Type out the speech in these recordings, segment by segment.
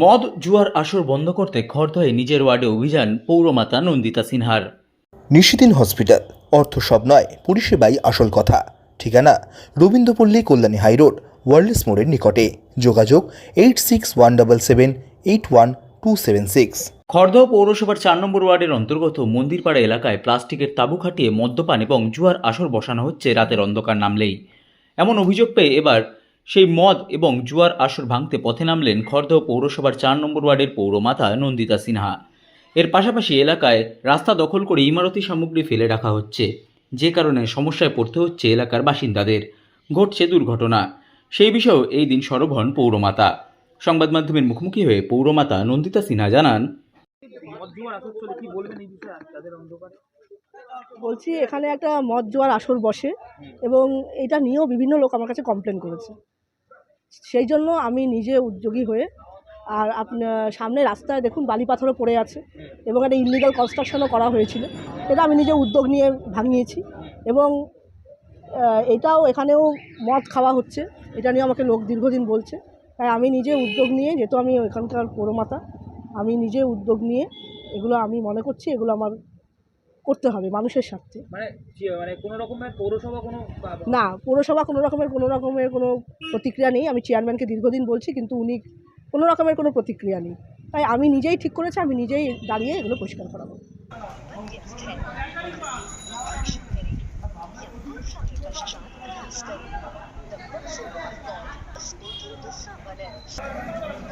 মদ জুয়ার আসর বন্ধ করতে খড়দহে নিজের ওয়ার্ডে অভিযান পৌরমাতা নন্দিতা সিনহার। নিশিদিন হসপিটাল অর্থ সব নয় পরিষেবাই আসল কথা। ঠিকানা রবীন্দ্রপল্লী কল্যাণী হাইরোড ওয়ার্ল্ডস মোড়ের নিকটে। যোগাযোগ eight six one double seven eight one two seven six. Khardah পৌরসভার চার নম্বর ওয়ার্ডের অন্তর্গত মন্দিরপাড়া এলাকায় প্লাস্টিকের তাঁবু খাটিয়ে মদ্যপান এবং জুয়ার আসর বসানো হচ্ছে রাতের অন্ধকার নামলেই। এমন অভিযোগ পেয়ে এবার সেই মদ এবং জুয়ার আসর ভাঙতে পথে নামলেন খড়দহ পৌরসভার চার নম্বর ওয়ার্ডের পৌরমাতা নন্দিতা সিনহা। এর পাশাপাশি এলাকায় রাস্তা দখল করে ইমারতি সামগ্রী ফেলে রাখা হচ্ছে। যে কারণে সমস্যায় পড়তে হচ্ছে এলাকার বাসিন্দাদের। ঘটছে দুর্ঘটনা। সেই বিষয়েও এই দিন সরব হন পৌরমাতা। সংবাদ মাধ্যমের মুখোমুখি হয়ে পৌরমাতা নন্দিতা সিনহা জানান বলছি এখানে একটা মদ জোয়ার আসর বসে এবং এটা নিয়েও বিভিন্ন লোক আমার কাছে কমপ্লেন করেছে। সেই জন্য আমি নিজে উদ্যোগী হয়ে আর আপনার সামনে রাস্তায় দেখুন বালি পাথরও পড়ে আছে এবং একটা ইলিগাল কনস্ট্রাকশনও করা হয়েছিল। এটা আমি নিজে উদ্যোগ নিয়ে ভাঙিয়েছি এবং এটাও এখানেও মদ খাওয়া হচ্ছে। এটা নিয়ে আমাকে লোক দীর্ঘদিন বলছে। তাই আমি নিজে উদ্যোগ নিয়ে, যেহেতু আমি এখানকার পৌরমাতা আমি নিজে উদ্যোগ নিয়ে এগুলো আমি মনে করছি, এগুলো আমার করতে হবে মানুষের স্বার্থে। মানে যে- মানে কোনো রকমের পৌরসভা কোনো না পৌরসভা কোনো রকমের কোনো রকমের কোনো প্রতিক্রিয়া নেই। আমি চেয়ারম্যানকে দীর্ঘদিন বলছি কিন্তু উনি কোনো রকমের কোনো প্রতিক্রিয়া নেই। তাই আমি নিজেই ঠিক করেছি আমি নিজেই দাঁড়িয়ে এগুলো পরিষ্কার করাবো। এই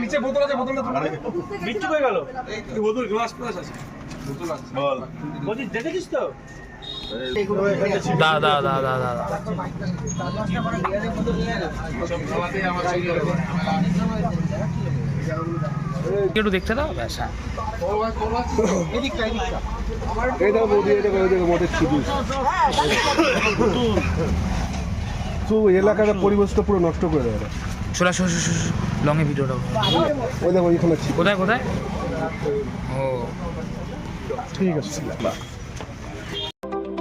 নিচে বোতল আছে বোতলটা তুলে দে। বিচ্ছু হয়ে গেল। বোতল গ্লাস ফ্লাস আছে। বল। বলছি দেখেছিস তো? একটু দেখতে দাও। ব্যাস হ্যাঁ। বৌদি মদের তো পরিবেশটা পুরো নষ্ট করে দেয় চলে আসো লং এ ভিডিওটা ওই দেখো ওইখানে কোথায় কোথায়? ও ঠিক আছে।